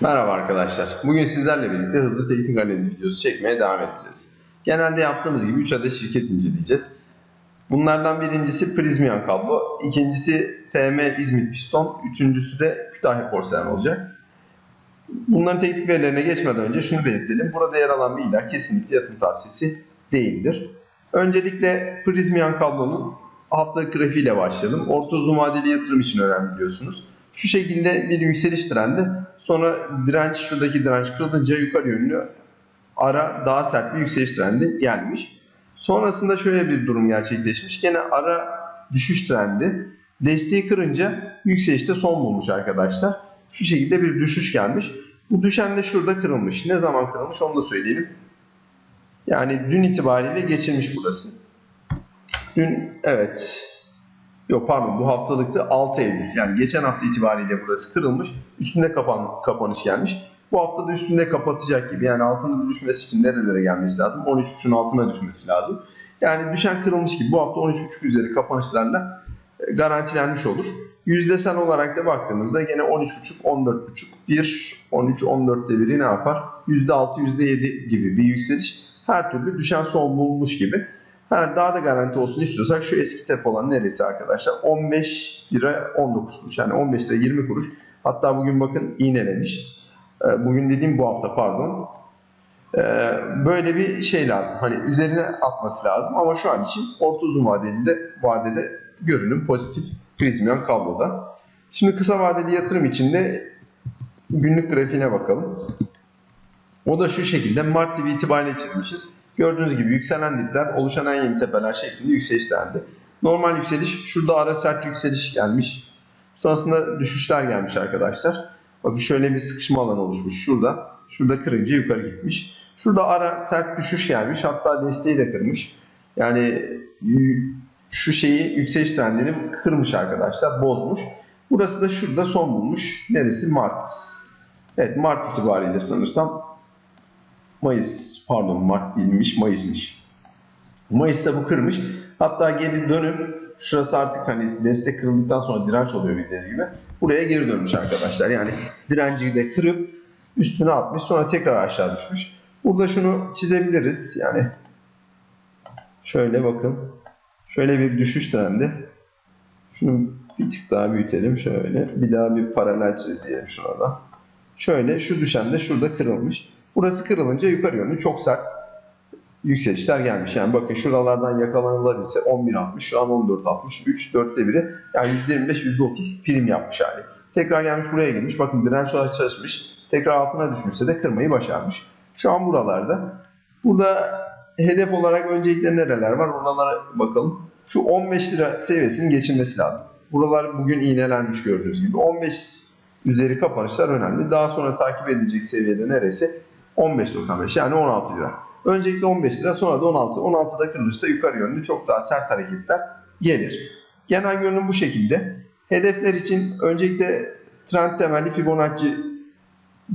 Merhaba arkadaşlar. Bugün sizlerle birlikte hızlı teknik analiz videosu çekmeye devam edeceğiz. Genelde yaptığımız gibi 3 adet şirket inceleyeceğiz. Bunlardan birincisi Prizmian kablo, ikincisi PM İzmit piston, üçüncüsü de Kütahya porselen olacak. Bunların teknik verilerine geçmeden önce şunu belirtelim. Burada yer alan bilgiler kesinlikle yatırım tavsiyesi değildir. Öncelikle Prizmian kablonun haftalık grafiğiyle başlayalım. Orta uzun vadeli yatırım için önemli biliyorsunuz. Şu şekilde bir yükseliş trendi. Sonra direnç şuradaki direnç kırılınca yukarı yönlü ara daha sert bir yükseliş trendi gelmiş. Sonrasında şöyle bir durum gerçekleşmiş. Gene ara düşüş trendi. Desteği kırınca yükselişte son bulmuş arkadaşlar. Şu şekilde bir düşüş gelmiş. Bu düşen de şurada kırılmış. Ne zaman kırılmış onu da söyleyelim. Yani dün itibariyle geçilmiş burası. Dün evet Yok pardon bu haftalıkta 6 Eylül. Yani geçen hafta itibariyle burası kırılmış. Üstünde kapan, kapanış gelmiş. Bu hafta da üstünde kapatacak gibi. Yani altında düşmesi için nerelere gelmesi lazım? 13.5'un altına düşmesi lazım. Yani düşen kırılmış gibi. Bu hafta 13.5 üzeri kapanışlarla e, garantilenmiş olur. Yüzdesel olarak da baktığımızda gene 13.5, 14.5, 1, 13, 14'te biri ne yapar? %6, %7 gibi bir yükseliş. Her türlü düşen son bulmuş gibi. Ha, daha da garanti olsun istiyorsak şu eski tep olan neresi arkadaşlar? 15 lira 19 kuruş. Yani 15 lira 20 kuruş. Hatta bugün bakın iğnelemiş. Ee, Bugün dediğim bu hafta pardon. Ee, Böyle bir şey lazım. Hani üzerine atması lazım. Ama şu an için orta uzun vadeli de, vadede görünüm pozitif. Prizmion kabloda. Şimdi kısa vadeli yatırım için de günlük grafiğine bakalım. O da şu şekilde Mart dibi itibariyle çizmişiz. Gördüğünüz gibi yükselen dipler, oluşan en yeni tepeler şeklinde yükseliş trendi. Normal yükseliş, şurada ara sert yükseliş gelmiş. Sonrasında düşüşler gelmiş arkadaşlar. Bakın şöyle bir sıkışma alanı oluşmuş şurada. Şurada kırınca yukarı gitmiş. Şurada ara sert düşüş gelmiş. Hatta desteği de kırmış. Yani şu şeyi yükseliş trendini kırmış arkadaşlar. Bozmuş. Burası da şurada son bulmuş. Neresi? Mart. Evet Mart itibariyle sanırsam Mayıs pardon Mart değilmiş Mayıs'mış. Mayıs'ta bu kırmış. Hatta geri dönüp şurası artık hani destek kırıldıktan sonra direnç oluyor bildiğiniz gibi. Buraya geri dönmüş arkadaşlar. Yani direnci de kırıp üstüne atmış sonra tekrar aşağı düşmüş. Burada şunu çizebiliriz. Yani şöyle bakın. Şöyle bir düşüş trendi. Şunu bir tık daha büyütelim şöyle. Bir daha bir paralel çiz diyelim şurada. Şöyle şu düşen de şurada kırılmış. Burası kırılınca yukarı yönlü çok sert yükselişler gelmiş. Yani bakın şuralardan yakalanılabilse 11.60 şu an 14.60 3 4'te biri yani %25 %30 prim yapmış hali. Tekrar gelmiş buraya girmiş. Bakın direnç olarak çalışmış. Tekrar altına düşmüşse de kırmayı başarmış. Şu an buralarda. Burada hedef olarak öncelikle nereler var? Oralara bakalım. Şu 15 lira seviyesinin geçilmesi lazım. Buralar bugün iğnelenmiş gördüğünüz gibi. 15 üzeri kapanışlar önemli. Daha sonra takip edilecek seviyede neresi? 15.95 yani 16 lira. Öncelikle 15 lira sonra da 16. 16'da kırılırsa yukarı yönlü çok daha sert hareketler gelir. Genel görünüm bu şekilde. Hedefler için öncelikle trend temelli Fibonacci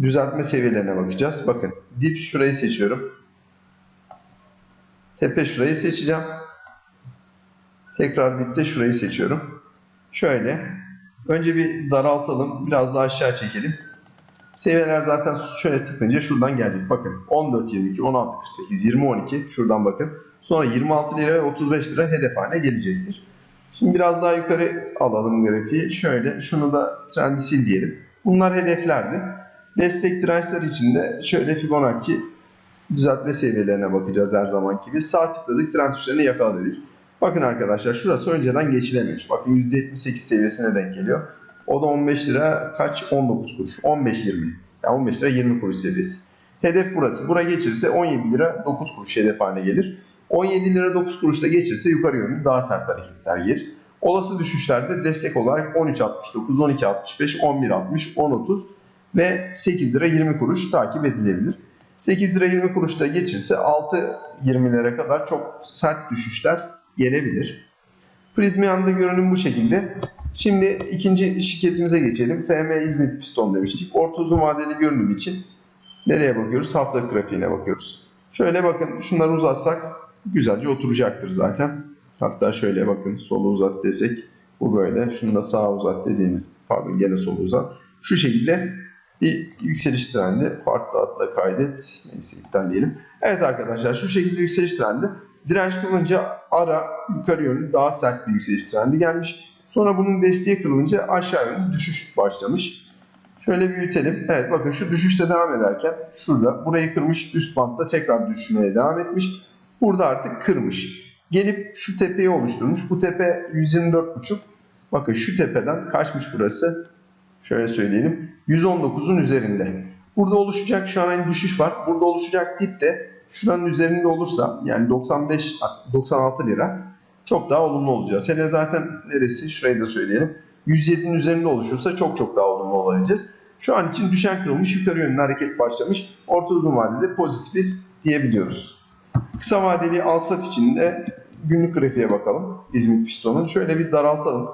düzeltme seviyelerine bakacağız. Bakın dip şurayı seçiyorum. Tepe şurayı seçeceğim. Tekrar dipte şurayı seçiyorum. Şöyle. Önce bir daraltalım. Biraz daha aşağı çekelim. Seviyeler zaten şöyle tıklayınca şuradan gelecek. Bakın 14, 22, 16, 48, 20, 12 şuradan bakın. Sonra 26 lira ve 35 lira hedef haline gelecektir. Şimdi biraz daha yukarı alalım grafiği. Şöyle şunu da trendi sil diyelim. Bunlar hedeflerdi. Destek dirençler için de şöyle Fibonacci düzeltme seviyelerine bakacağız her zaman gibi. Sağ tıkladık trend tuşlarını yakala dedik. Bakın arkadaşlar şurası önceden geçilememiş. Bakın %78 seviyesine denk geliyor. O da 15 lira kaç? 19 kuruş. 15-20. Yani 15 lira 20 kuruş seviyesi. Hedef burası. Buraya geçirse 17 lira 9 kuruş hedef haline gelir. 17 lira 9 kuruşta geçirse yukarı yönlü daha sert hareketler gelir. Olası düşüşlerde destek olarak 13.69, 12.65, 11.60, 10.30 ve 8 lira 20 kuruş takip edilebilir. 8 lira 20 kuruşta geçirse 6.20'lere kadar çok sert düşüşler gelebilir. Prizmian'da görünüm bu şekilde. Şimdi ikinci şirketimize geçelim. FM İzmit Piston demiştik. Orta uzun vadeli görünüm için nereye bakıyoruz? Haftalık grafiğine bakıyoruz. Şöyle bakın şunları uzatsak güzelce oturacaktır zaten. Hatta şöyle bakın solu uzat desek bu böyle. Şunu da sağa uzat dediğimiz pardon gene solu uzat. Şu şekilde bir yükseliş trendi. Farklı adla kaydet. Neyse iptal diyelim. Evet arkadaşlar şu şekilde yükseliş trendi. Direnç kılınca ara yukarı yönlü daha sert bir yükseliş trendi gelmiş. Sonra bunun desteği kırılınca aşağı yönlü düşüş başlamış. Şöyle büyütelim. Evet bakın şu düşüşte devam ederken şurada burayı kırmış üst bantta tekrar düşmeye devam etmiş. Burada artık kırmış. Gelip şu tepeyi oluşturmuş. Bu tepe 124.5. Bakın şu tepeden kaçmış burası? Şöyle söyleyelim. 119'un üzerinde. Burada oluşacak şu an en düşüş var. Burada oluşacak dip de şuranın üzerinde olursa yani 95 96 lira çok daha olumlu olacağız. Hele zaten neresi? Şurayı da söyleyelim. 107'nin üzerinde oluşursa çok çok daha olumlu olacağız. Şu an için düşen kırılmış yukarı yönlü hareket başlamış. Orta uzun vadede pozitifiz diyebiliyoruz. Kısa vadeli al sat için de günlük grafiğe bakalım. İzmit pistonun. Şöyle bir daraltalım.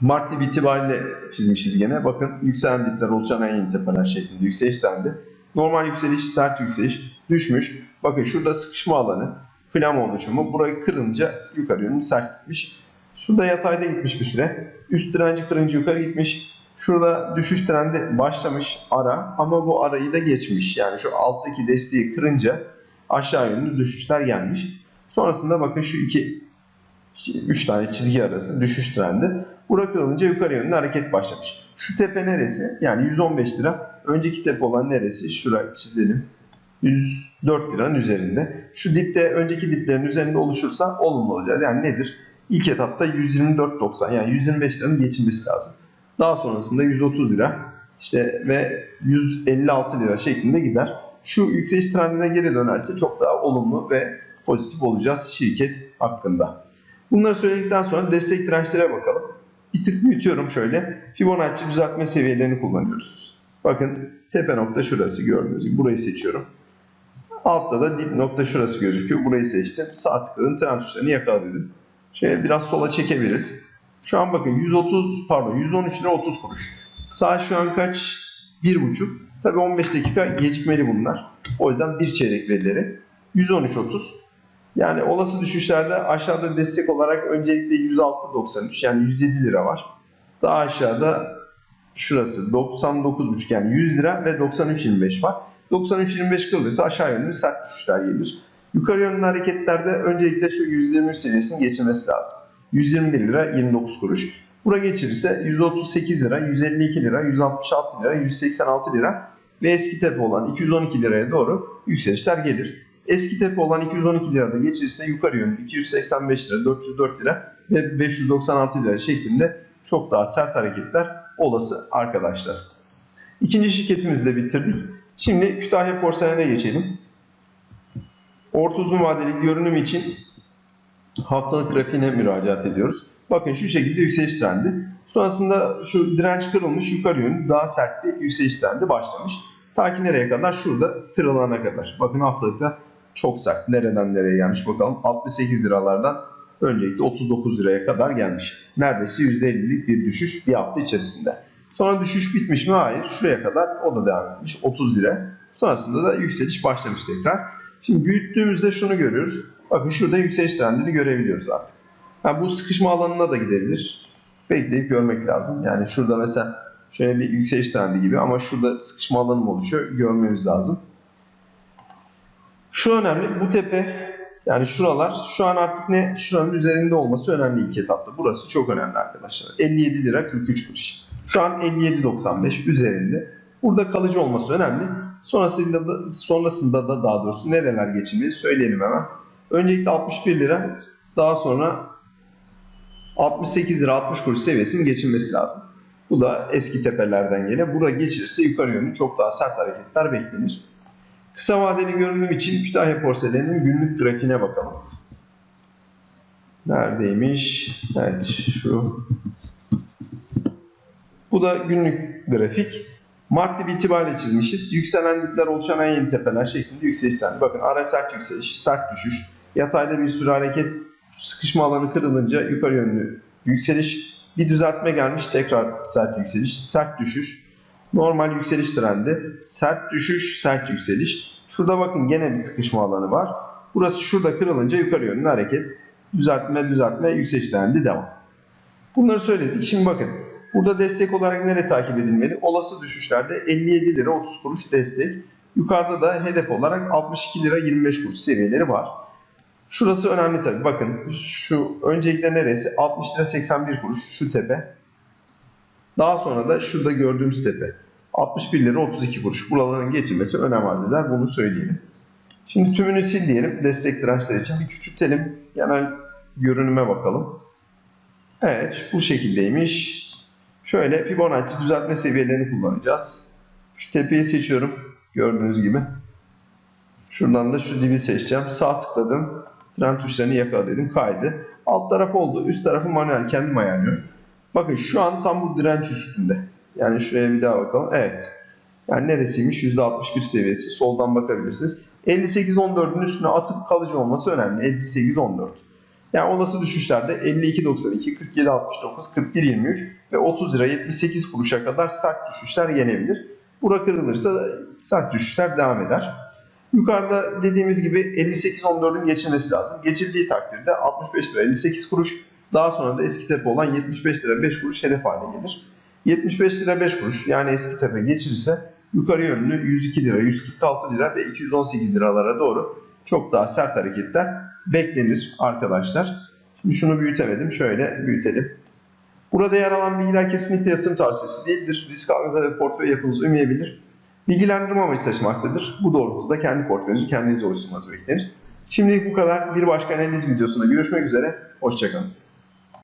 Mart itibariyle çizmişiz gene. Bakın yükselen dipler oluşan en yeni tepeler şeklinde yükseliş trendi. Normal yükseliş, sert yükseliş düşmüş. Bakın şurada sıkışma alanı, flam oluşumu. Burayı kırınca yukarı yönlü sert gitmiş. Şurada yatayda gitmiş bir süre. Üst direnci kırınca yukarı gitmiş. Şurada düşüş trendi başlamış ara ama bu arayı da geçmiş. Yani şu alttaki desteği kırınca aşağı yönlü düşüşler gelmiş. Sonrasında bakın şu iki 3 tane çizgi arası düşüş trendi. Bura kırılınca yukarı yönlü hareket başlamış. Şu tepe neresi? Yani 115 lira. Önceki tepe olan neresi? Şurayı çizelim. 104 liranın üzerinde. Şu dipte önceki diplerin üzerinde oluşursa olumlu olacağız. Yani nedir? İlk etapta 124.90 yani 125 liranın geçilmesi lazım. Daha sonrasında 130 lira işte ve 156 lira şeklinde gider. Şu yükseliş trendine geri dönerse çok daha olumlu ve pozitif olacağız şirket hakkında. Bunları söyledikten sonra destek dirençlere bakalım. Bir tık büyütüyorum şöyle. Fibonacci düzeltme seviyelerini kullanıyoruz. Bakın tepe nokta şurası gördüğünüz gibi. Burayı seçiyorum. Altta da dip nokta şurası gözüküyor. Burayı seçtim. Sağ tıkladım. Trend tuşlarını yakaladım. Şöyle biraz sola çekebiliriz. Şu an bakın 130 pardon 113 lira 30 kuruş. Sağ şu an kaç? 1,5. Tabi 15 dakika gecikmeli bunlar. O yüzden bir çeyrek verileri. 113.30. Yani olası düşüşlerde aşağıda destek olarak öncelikle 106.93 yani 107 lira var. Daha aşağıda şurası 99.5 yani 100 lira ve 93.25 var. 93.25 kırılırsa aşağı yönlü sert düşüşler gelir. Yukarı yönlü hareketlerde öncelikle şu %23 seviyesinin geçilmesi lazım. 121 lira 29 kuruş. Bura geçirirse 138 lira, 152 lira, 166 lira, 186 lira ve eski tepe olan 212 liraya doğru yükselişler gelir. Eski tepe olan 212 lirada geçirirse yukarı yönlü 285 lira, 404 lira ve 596 lira şeklinde çok daha sert hareketler olası arkadaşlar. İkinci şirketimizi de bitirdik. Şimdi Kütahya Porselen'e geçelim. Orta uzun vadeli görünüm için haftalık grafiğine müracaat ediyoruz. Bakın şu şekilde yükseliş trendi. Sonrasında şu direnç kırılmış yukarı yönlü daha sert bir yükseliş trendi başlamış. Ta ki nereye kadar? Şurada kırılana kadar. Bakın haftalıkta çok sert. Nereden nereye gelmiş bakalım. 68 liralardan öncelikle 39 liraya kadar gelmiş. Neredeyse %50'lik bir düşüş bir hafta içerisinde. Sonra düşüş bitmiş mi? Hayır. Şuraya kadar o da devam etmiş. 30 lira. Sonrasında da yükseliş başlamış tekrar. Şimdi büyüttüğümüzde şunu görüyoruz. Bakın şurada yükseliş trendini görebiliyoruz artık. Ha, bu sıkışma alanına da gidebilir. Bekleyip görmek lazım. Yani şurada mesela şöyle bir yükseliş trendi gibi ama şurada sıkışma alanı mı oluşuyor görmemiz lazım. Şu önemli. Bu tepe yani şuralar şu an artık ne? Şuranın üzerinde olması önemli ilk etapta. Burası çok önemli arkadaşlar. 57 lira 43 kuruş. Şu an 57.95 üzerinde. Burada kalıcı olması önemli. Sonrasında da, sonrasında da daha doğrusu nereler geçilmeli söyleyelim hemen. Öncelikle 61 lira daha sonra 68 lira 60 kuruş seviyesinin geçilmesi lazım. Bu da eski tepelerden gene. Bura geçirirse yukarı yönlü çok daha sert hareketler beklenir. Kısa vadeli görünüm için Kütahya Porselen'in günlük grafiğine bakalım. Neredeymiş? Evet şu. Bu da günlük grafik. Mart dip itibariyle çizmişiz. Yükselen dipler oluşan en yeni tepeler şeklinde yükseliş trendi. Bakın ara sert yükseliş, sert düşüş. Yatayda bir sürü hareket, sıkışma alanı kırılınca yukarı yönlü yükseliş. Bir düzeltme gelmiş, tekrar sert yükseliş, sert düşüş. Normal yükseliş trendi, sert düşüş, sert yükseliş. Şurada bakın gene bir sıkışma alanı var. Burası şurada kırılınca yukarı yönlü hareket. Düzeltme, düzeltme, yükseliş trendi devam. Bunları söyledik. Şimdi bakın Burada destek olarak nere takip edilmeli? Olası düşüşlerde 57 lira 30 kuruş destek. Yukarıda da hedef olarak 62 lira 25 kuruş seviyeleri var. Şurası önemli tabii. Bakın şu öncelikle neresi? 60 lira 81 kuruş şu tepe. Daha sonra da şurada gördüğümüz tepe. 61 lira 32 kuruş. Buraların geçilmesi önem arz eder. Bunu söyleyelim. Şimdi tümünü sil diyelim. Destek dirençler için bir küçültelim. Genel görünüme bakalım. Evet bu şekildeymiş. Şöyle Fibonacci düzeltme seviyelerini kullanacağız. Şu tepeyi seçiyorum. Gördüğünüz gibi. Şuradan da şu dibi seçeceğim. Sağ tıkladım. Tren tuşlarını yakala dedim. Kaydı. Alt taraf oldu. Üst tarafı manuel kendim ayarlıyorum. Bakın şu an tam bu direnç üstünde. Yani şuraya bir daha bakalım. Evet. Yani neresiymiş? %61 seviyesi. Soldan bakabilirsiniz. 58.14'ün üstüne atıp kalıcı olması önemli. 58.14. Yani olası düşüşlerde 52.92, 47.69, 41.23 ve 30 lira 78 kuruşa kadar sert düşüşler gelebilir. Bura kırılırsa sert düşüşler devam eder. Yukarıda dediğimiz gibi 58.14'ün geçilmesi lazım. Geçildiği takdirde 65 lira 58 kuruş, daha sonra da eski tepe olan 75 lira 5 kuruş hedef haline gelir. 75 lira 5 kuruş yani eski tepe geçilirse yukarı yönlü 102 lira, 146 lira ve 218 liralara doğru çok daha sert hareketler beklenir arkadaşlar. Şimdi şunu büyütemedim. Şöyle büyütelim. Burada yer alan bilgiler kesinlikle yatırım tavsiyesi değildir. Risk algınıza ve portföy yapınızı uymayabilir. Bilgilendirme amacı taşımaktadır. Bu doğrultuda kendi portföyünüzü kendiniz oluşturmanız beklenir. Şimdilik bu kadar. Bir başka analiz videosunda görüşmek üzere. Hoşçakalın.